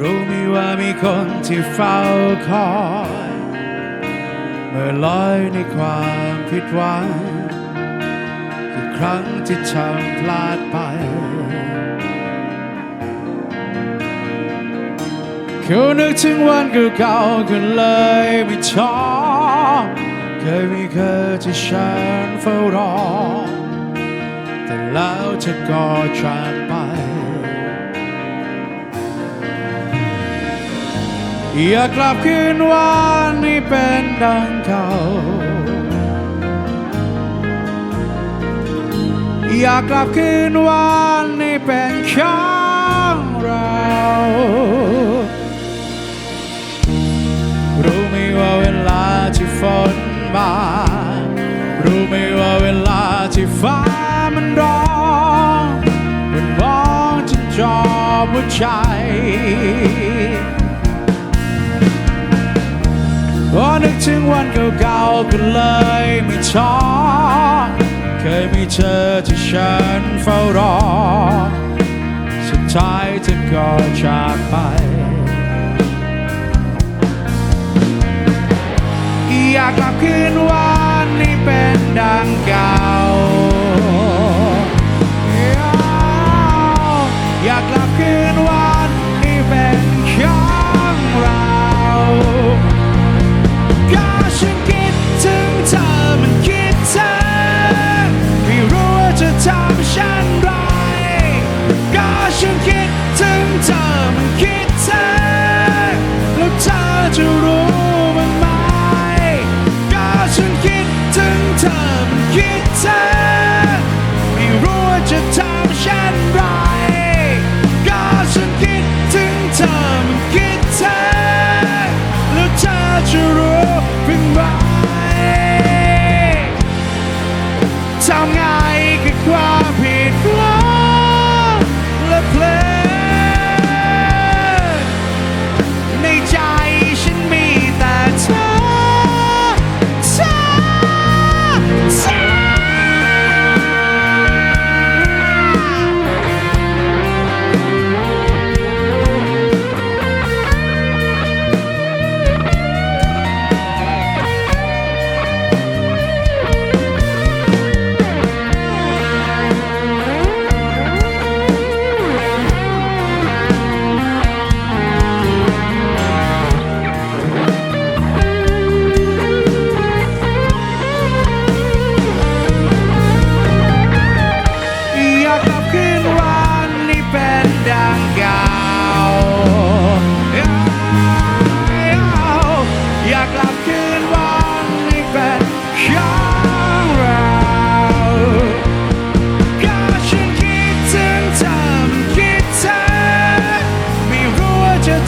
รู้ไหมว่ามีคนที่เฝ้าคอย เมื่อลอยในความผิดหวังทุกครั้งที่ทำพลาดไปเขานึกถึงวันเก่าๆก็เลยไม่ท้อเคยมีเคยที่ฉันเฝ้ารอ แต่แล้วเธอก็จากไป อยากกลับคืนวันนี้เป็นดังเก่า อยากกลับคืนวันนี้เป็นของเรา รู้ไหมว่าเวลาที่ฝนมา รู้ไหมว่าเวลาที่ฟ้ามันร้องมันมองจนจอหัวใจ นึกถึงวันเก่าๆก็เลยไม่ท้อเคยมีเธอที่ฉันเฝ้ารอ สุดท้ายเธอก็จากไป อยากกลับคืนวันนี้เป็นดังเก่า ฉันคิดถึงเธอมันคิดเธอแล้วเธอจะรู้มันไหมก็ฉันคิดถึงเธอมันคิดเธอไม่รู้ว่าจะทำฉันไรก็ฉันคิดถึงเธอมันคิดเธอแล้วเธอจะรู้เพียงไรทำไง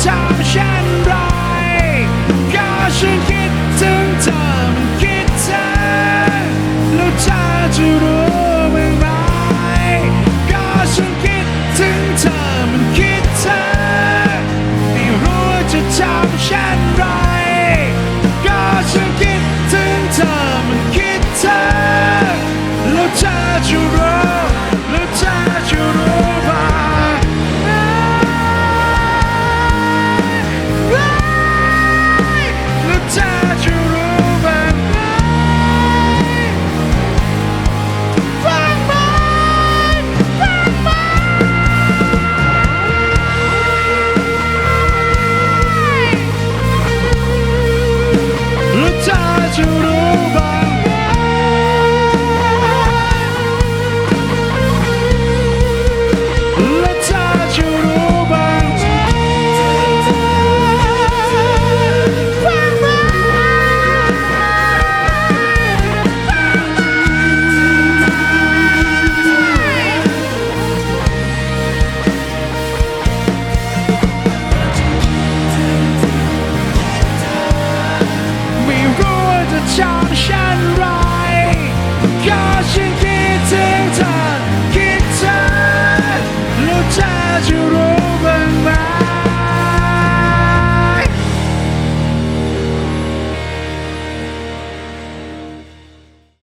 ถึง Sean Sean